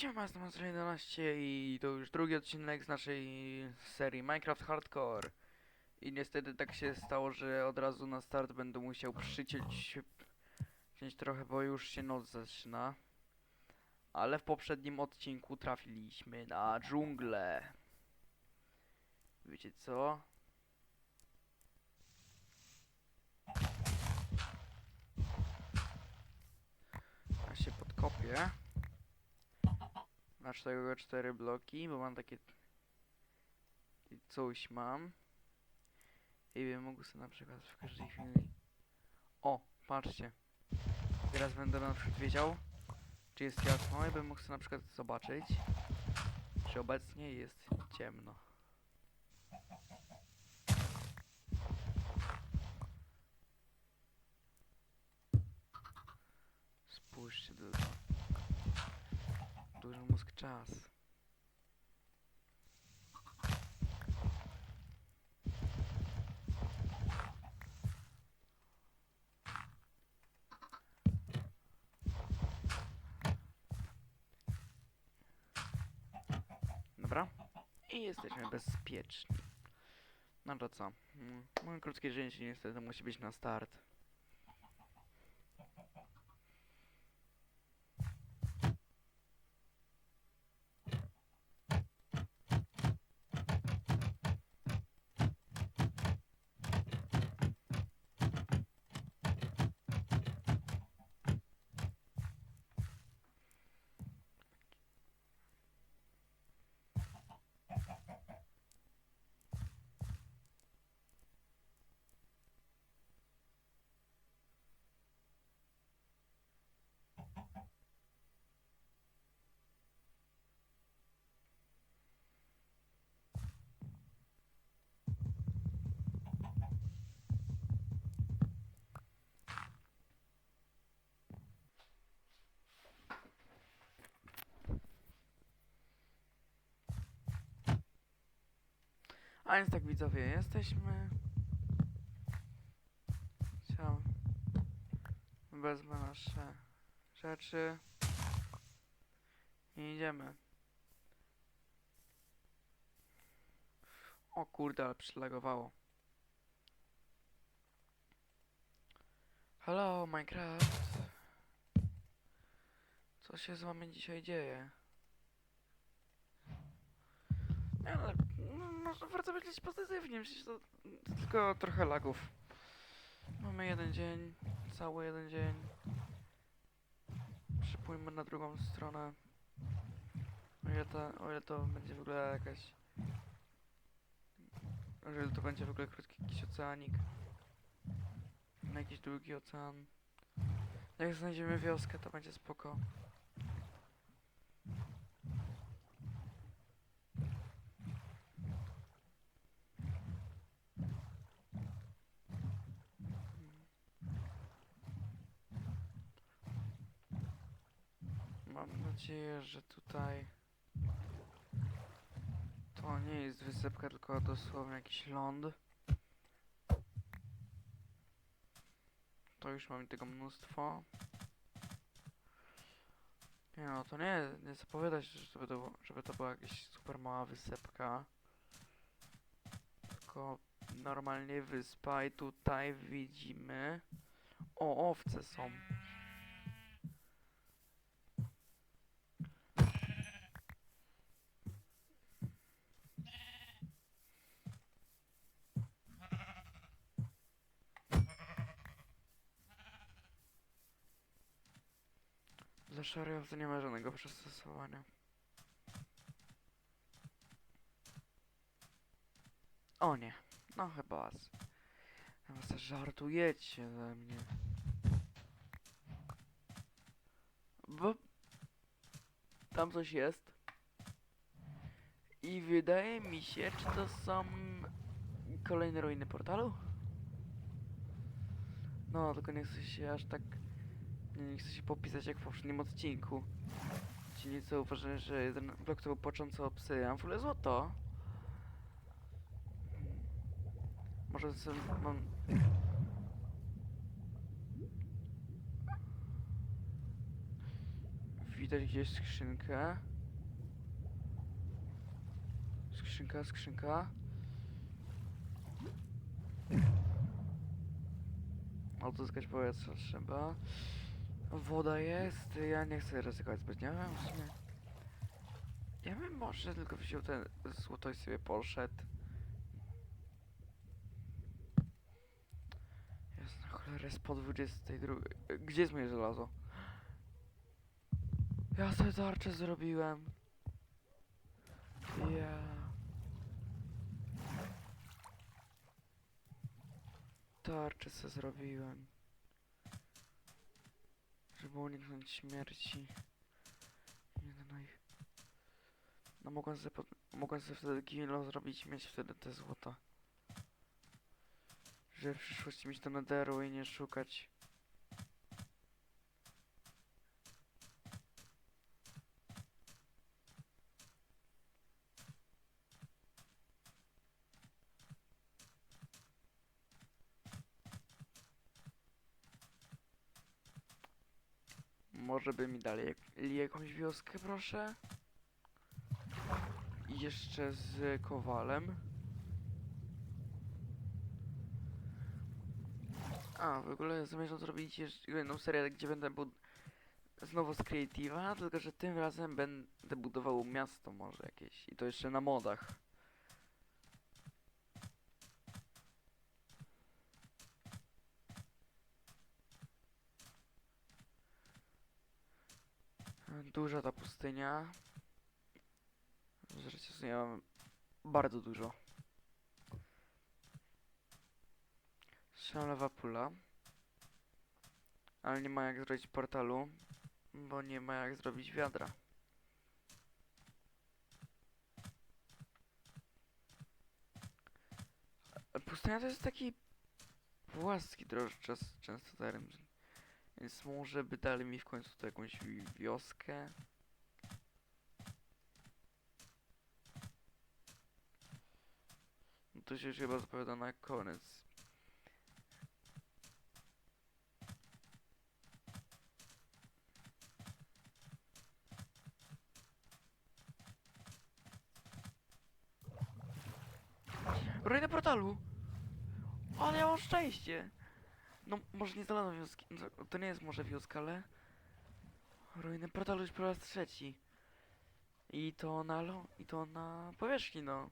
Siema, jestem Monster 11 i to już drugi odcinek z naszej serii Minecraft Hardcore. I niestety tak się stało, że od razu na start będę musiał przyciąć trochę, bo już się noc zaczyna. Ale w poprzednim odcinku trafiliśmy na dżunglę. Wiecie co? Ja się podkopię. Na cztery, cztery bloki, bo mam takie... coś mam. I wiem, mogę sobie na przykład w każdej chwili... O, patrzcie. Teraz będę na przykład wiedział, czy jest jasno i bym mógł sobie na przykład zobaczyć, czy obecnie jest ciemno. Spójrzcie tylko. Duży mózg czas. Dobra. I jesteśmy bezpieczni. No to co? Mm, Moje krótkie życie niestety musi być na start. A więc tak widzowie, jesteśmy. Chciałem. Wezmę nasze rzeczy. I idziemy. O kurde, ale przylagowało. Hello, Minecraft. Co się z wami dzisiaj dzieje? Nie, ale no, może warto myśleć pozytywnie, przecież to, to tylko trochę lagów. Mamy jeden dzień, cały jeden dzień. Przypójmy na drugą stronę. O ile to, o ile to będzie w ogóle jakaś... O ile to będzie w ogóle krótki jakiś oceanik. Na jakiś długi ocean. Jak znajdziemy wioskę, to będzie spoko. Mam nadzieję, że tutaj to nie jest wysepka, tylko dosłownie jakiś ląd. To już mamy tego mnóstwo. Nie no, to nie, nie zapowiada się, żeby to, żeby to była jakaś super mała wysepka. Tylko normalnie wyspa i tutaj widzimy... O, owce są. Owcy nie ma żadnego przystosowania. O nie, no chyba was. Chyba se żartujecie ze mnie. Bo... Tam coś jest. I wydaje mi się, czy to są kolejne ruiny portalu? No, tylko nie chcę się aż tak nie chcę się popisać jak w poprzednim odcinku. Ci nieco uważam, że jeden blok to był począco A w ogóle złoto. Może sobie mam... Widać gdzieś skrzynkę. Skrzynka, skrzynka. Odzyskać powietrze trzeba. Woda jest, ja nie chcę ryzykować zbytnio, ja bym może tylko wziął ten złoto i sobie poszedł. Jest na cholerę jest po 22. E, Gdzie jest moje żelazo? Ja sobie tarczę zrobiłem. Ja. Tarczę sobie zrobiłem. Żeby uniknąć śmierci. Nie no i... No mogłem sobie, pod... mogłem sobie wtedy kilo zrobić mieć wtedy te złota. Żeby w przyszłości mieć do nederu i nie szukać. Może by mi dali jak, jakąś wioskę, proszę? I jeszcze z kowalem. A, w ogóle zamierzam zrobić jeszcze jedną serię, gdzie będę bud... Znowu z Creative'a, tylko że tym razem będę budował miasto może jakieś. I to jeszcze na modach. Duża ta pustynia. Zresztą sobie mam bardzo dużo. Szalewa pula. Ale nie ma jak zrobić portalu, bo nie ma jak zrobić wiadra. Pustynia to jest taki płaski czas, często teren. Więc może by dali mi w końcu tu jakąś wi- wioskę. No to się już chyba zapowiada na koniec. Ruiny portalu! Ale ja mam szczęście! No, może nie znalazłem wioski. no, To nie jest może wioska, ale... Ruiny portalu już po raz trzeci. I to na lo... I to na powierzchni, no.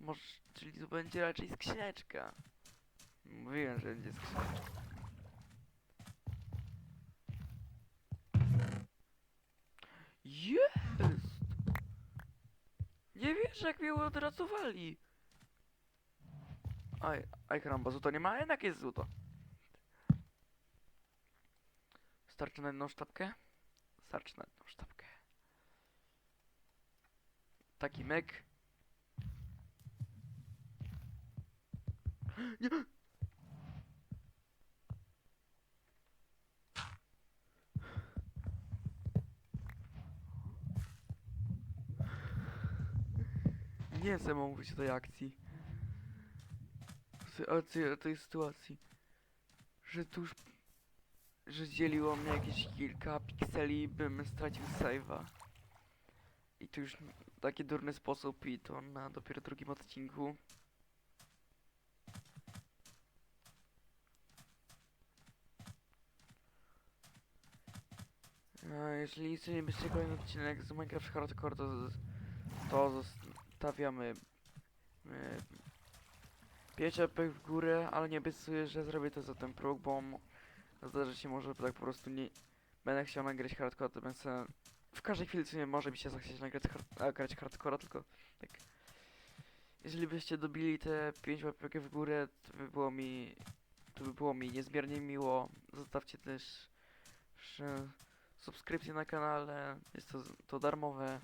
Może... Czyli to będzie raczej skrzyneczka. Mówiłem, że będzie skrzyneczka. Jest! Nie wiesz, jak mnie odracowali. Aj, aj karamba, złoto nie ma, jednak jest złoto. Starczy na jedną sztabkę? Starczy na jedną sztabkę. Taki myk. Nie! Nie chcę mówić o tej akcji. O tej, o tej sytuacji. Że tuż że dzieliło mnie jakieś kilka pikseli, bym stracił save'a. I to już taki durny sposób i to na dopiero drugim odcinku. A jeżeli chcielibyście kolejny odcinek z Minecraft Hardcore, to, to zostawiamy 5 łapek w górę, ale nie obiecuję, że zrobię to za ten próg, bo m- Zdarzy się może, że tak po prostu nie będę chciał nagrać hardcore, to będę w każdej chwili co nie może mi się zachcieć nagrać hard, hardcore, tylko tak jeżeli byście dobili te 5 łapek w górę, to by było mi to by było mi niezmiernie miło. Zostawcie też subskrypcję na kanale, jest to, to darmowe.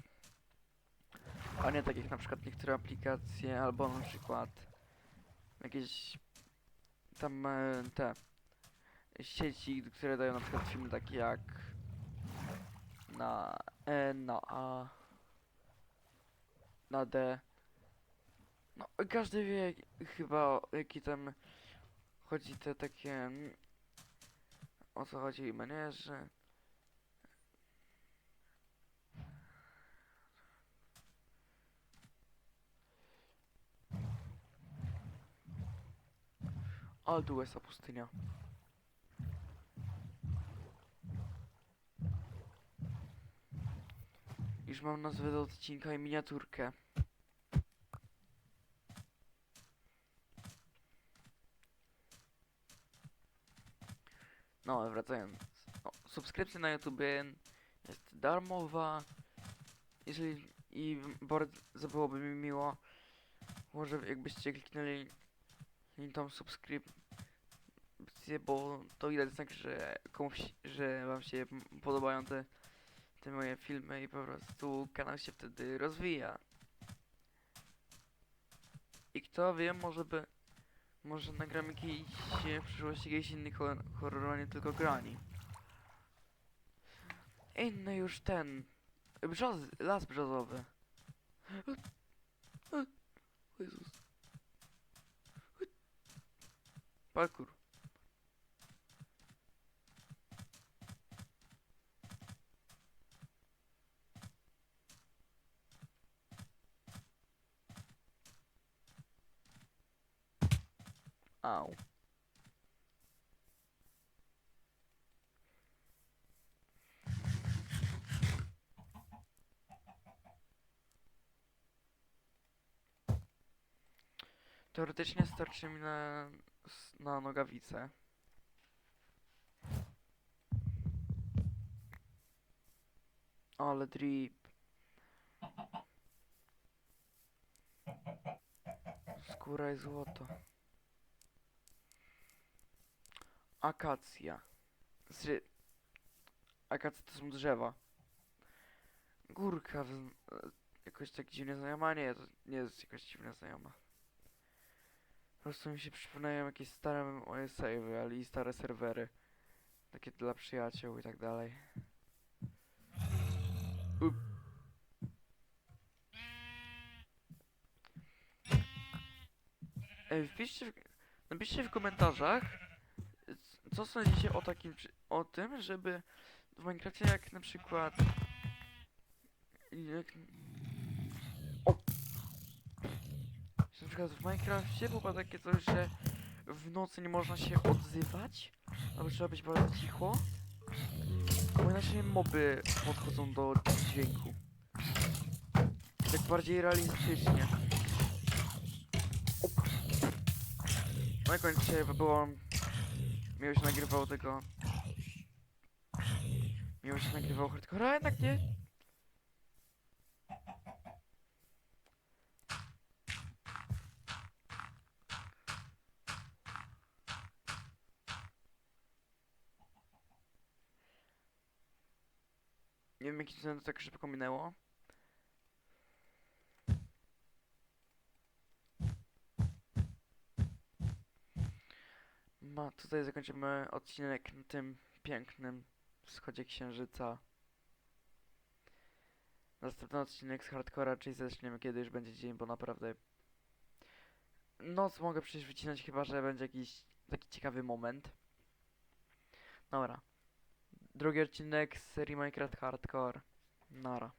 A nie tak jak na przykład niektóre aplikacje, albo na przykład jakieś tam e, te sieci, które dają na przykład filmy takie jak na E, na A, na D. No każdy wie chyba o jaki tam chodzi te takie mm, o co chodzi menedżer. Alduesa pustynia. Już mam nazwę do odcinka i miniaturkę. No, wracając. O, subskrypcja na YouTube jest darmowa. Jeżeli i bardzo byłoby mi miło, może jakbyście kliknęli tą subskrypcję, bo to widać znak, że komuś, że wam się podobają te, te moje filmy i po prostu kanał się wtedy rozwija. I kto wie, może by, może nagram jakiś w przyszłości jakiś inny horror, horror, nie tylko grani. Inny już ten, brzoz, las brzozowy. O Jezus. Parkour. Au. Teoretycznie starczy mi na, na nogawice. Ale drip. Skóra i złoto. Akacja. Znaczy, akacje to są drzewa. Górka. e, Jakoś tak dziwnie znajoma? Nie, to nie jest jakoś dziwnie znajoma. Po prostu mi się przypominają jakieś stare moje savey, ale i stare serwery. Takie dla przyjaciół i tak dalej. Up. Ej, wpiszcie w, napiszcie w komentarzach, co sądzicie o takim, o tym, żeby w Minecrafcie jak na przykład jak, o, na przykład w Minecrafcie było takie coś, że w nocy nie można się odzywać, albo trzeba być bardzo cicho, bo inaczej moby podchodzą do dźwięku. Tak bardziej realistycznie. I końcu dzisiaj było... Miło się nagrywało tego... Miło się nagrywało hardcore, a jednak nie. Nie wiem, jaki to tak szybko minęło. Ma, tutaj zakończymy odcinek na tym pięknym wschodzie księżyca. Następny odcinek z hardcora, czyli zaczniemy kiedy już będzie dzień, bo naprawdę noc mogę przecież wycinać chyba, że będzie jakiś taki ciekawy moment. Dobra. Drugi odcinek z serii Minecraft Hardcore. Nara.